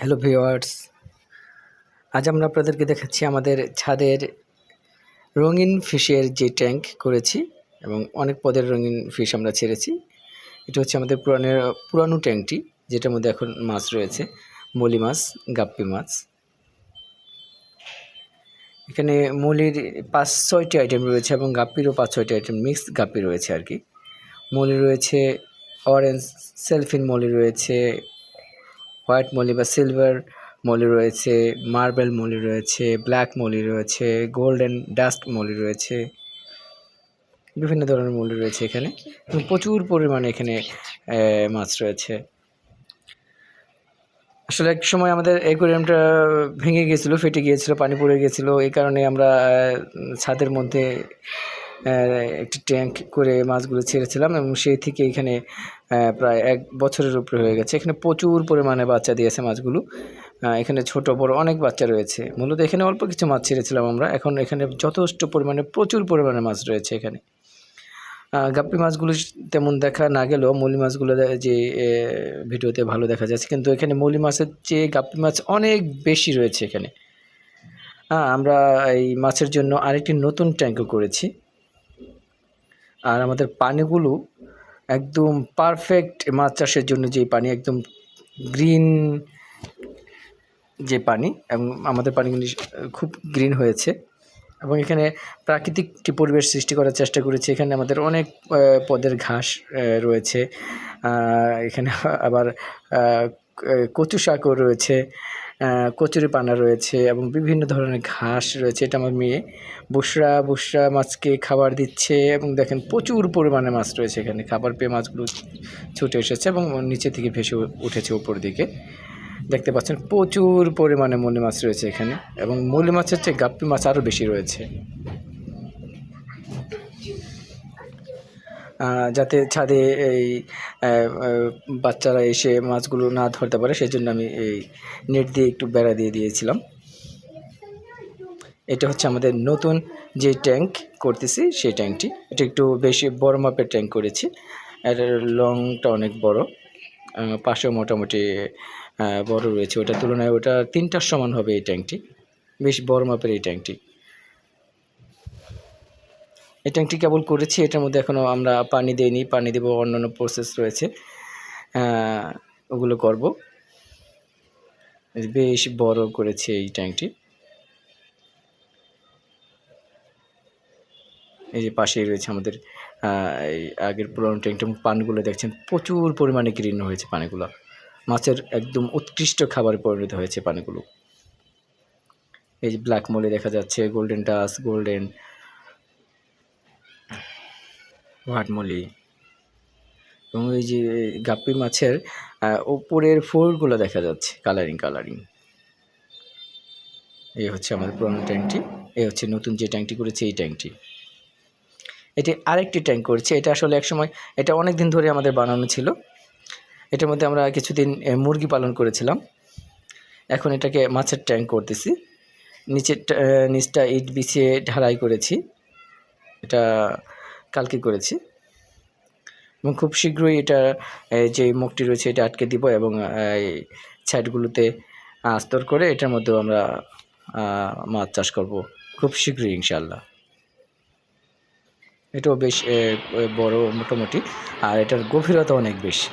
Hello viewers আজ আমরা আপনাদেরকে দেখাচ্ছি আমাদের ছাদের রঙিন ফিশের যে ট্যাঙ্ক করেছি এবং অনেক পদের রঙিন ফিশ আমরা ছেড়েছি। এটা হচ্ছে আমাদের পুরানো পুরানো ট্যাঙ্কটি, যেটার মধ্যে এখন মাছ রয়েছে। মলি মাছ, গাপ্পি মাছ। এখানে মলির পাঁচ, ছয়টি আইটেম রয়েছে এবং গাপ্পিরও পাঁচ, ছয়টি আইটেম মিক্স গাপ্পি রয়েছে আর কি। মলি রয়েছে অরেঞ্জ সেলফিন মলি রয়েছে হোয়াইট মলি বা সিলভার মলি রয়েছে, মার্বেল মলি রয়েছে, ব্ল্যাক মলি রয়েছে, গোল্ডেন ডাস্ট মলি রয়েছে, বিভিন্ন ধরনের মলি রয়েছে এখানে। প্রচুর পরিমাণে এখানে মাছ রয়েছে। আসলে এক সময় আমাদের অ্যাকোয়ারিয়ামটা ভেঙে গিয়েছিল, ফেটে গিয়েছিল, পানি পড়ে গিয়েছিল। এই কারণে আমরা ছাদের মধ্যে একটি ট্যাঙ্ক করে মাছগুলো ছেড়েছিলাম এবং সেই থেকে এখানে প্রায় এক বছরের উপরে হয়ে গেছে। এখানে প্রচুর পরিমাণে বাচ্চা দিয়েছে মাছগুলো। এখানে ছোট, বড় অনেক বাচ্চা রয়েছে। মূলত এখানে অল্প কিছু মাছ ছেড়েছিলাম আমরা। এখন এখানে যথেষ্ট পরিমাণে, প্রচুর পরিমাণে মাছ রয়েছে এখানে। গাপ্পি মাছগুলো তেমন দেখা না গেলেও মলি মাছগুলো যে ভিডিওতে ভালো দেখা যাচ্ছে। কিন্তু এখানে মলি মাছের চেয়ে গাপ্পি মাছ অনেক বেশি রয়েছে এখানে। হ্যাঁ আমরা এই মাছের জন্য আরেকটি নতুন ট্যাঙ্কও করেছি। আর আমাদের পানিগুলো একদম পারফেক্ট মাছ চাষের জন্য যে পানি, একদম গ্রিন যে পানি, এবং আমাদের পানিগুলি খুব গ্রিন হয়েছে। এবং এখানে প্রাকৃতিক পরিবেশ সৃষ্টি করার চেষ্টা করেছি। এখানে আমাদের অনেক পদের ঘাস রয়েছে। এখানে আবার কচু শাকও রয়েছে। কচুরি পানা রয়েছে এবং বিভিন্ন ধরনের ঘাস রয়েছে। এটা আমার মেয়ে। বসরা বসরা মাছকে খাবার দিচ্ছে এবং দেখেন প্রচুর পরিমাণে মাছ রয়েছে এখানে। খাবার পেয়ে মাছগুলো ছুটে এসেছে এবং নিচে থেকে ভেসে উঠেছে উপর দিকে। দেখতে পাচ্ছেন প্রচুর পরিমাণে মলি মাছ রয়েছে এখানে এবং মলি মাছের চেয়ে গাপ্পি মাছ আরও বেশি রয়েছে। যাতে ছাদে এই বাচ্চারা এসে মাছগুলো না ধরতে পারে সেই জন্য আমি এই নেট দিয়ে একটু বেড়া দিয়ে দিয়েছিলাম। এটা হচ্ছে আমাদের নতুন যে ট্যাঙ্ক করতেছি, সেই ট্যাঙ্কটি। এটা একটু বেশি বড় মাপের ট্যাঙ্ক করেছি। এটার লংটা অনেক বড় পাশেও মোটামুটি বড় রয়েছে। ওটার তুলনায় ওটা তিনটার সমান হবে এই ট্যাঙ্কটি। বেশ বড় মাপের এই ট্যাঙ্কটি। এই ট্যাঙ্কটি কেবল করেছি, এটার মধ্যে এখনও আমরা পানি দেইনি, পানি দেবো, অন্যান্য প্রসেস রয়েছে। ওগুলো করব। বেশ বড় করেছে এই ট্যাঙ্কটি এই যে পাশেই রয়েছে আমাদের এই আগের পুরনো ট্যাঙ্কটা পানগুলো দেখছেন প্রচুর পরিমাণে গ্রিন হয়েছে পানিগুলো। মাছের একদম উৎকৃষ্ট খাবারে পরিণত হয়েছে পানিগুলো। এই যে ব্ল্যাক মলি দেখা যাচ্ছে গোল্ডেন টাস গোল্ডেন হোয়াট মলি এবং এই যে গাপ্পি মাছের ওপরের ফোরগুলো দেখা যাচ্ছে কালারিং কালারিং এই হচ্ছে আমাদের পুরনো ট্যাঙ্কটি এই হচ্ছে নতুন যে ট্যাঙ্কটি করেছে, এই ট্যাঙ্কটি এটি আরেকটি ট্যাঙ্ক করেছে, এটা আসলে একসময়, এটা অনেক দিন ধরে আমাদের বানানো ছিল। এটার মধ্যে আমরা কিছুদিন মুরগি পালন করেছিলাম। এখন এটাকে মাছের ট্যাঙ্ক করতেছি। নিচের নিচটা ইট বিছিয়ে ঢালাই করেছি। এটা কালকে করেছি। এবং খুব শীঘ্রই এটা যে মুখটি রয়েছে এটা আটকে দিব এবং, এই সাইডগুলোতে আস্তর করে এটার মধ্যেও আমরা মাছ চাষ করব। খুব শীঘ্রই ইনশাল্লাহ এটাও বেশ বড় মোটামুটি। আর এটার গভীরতা অনেক বেশি।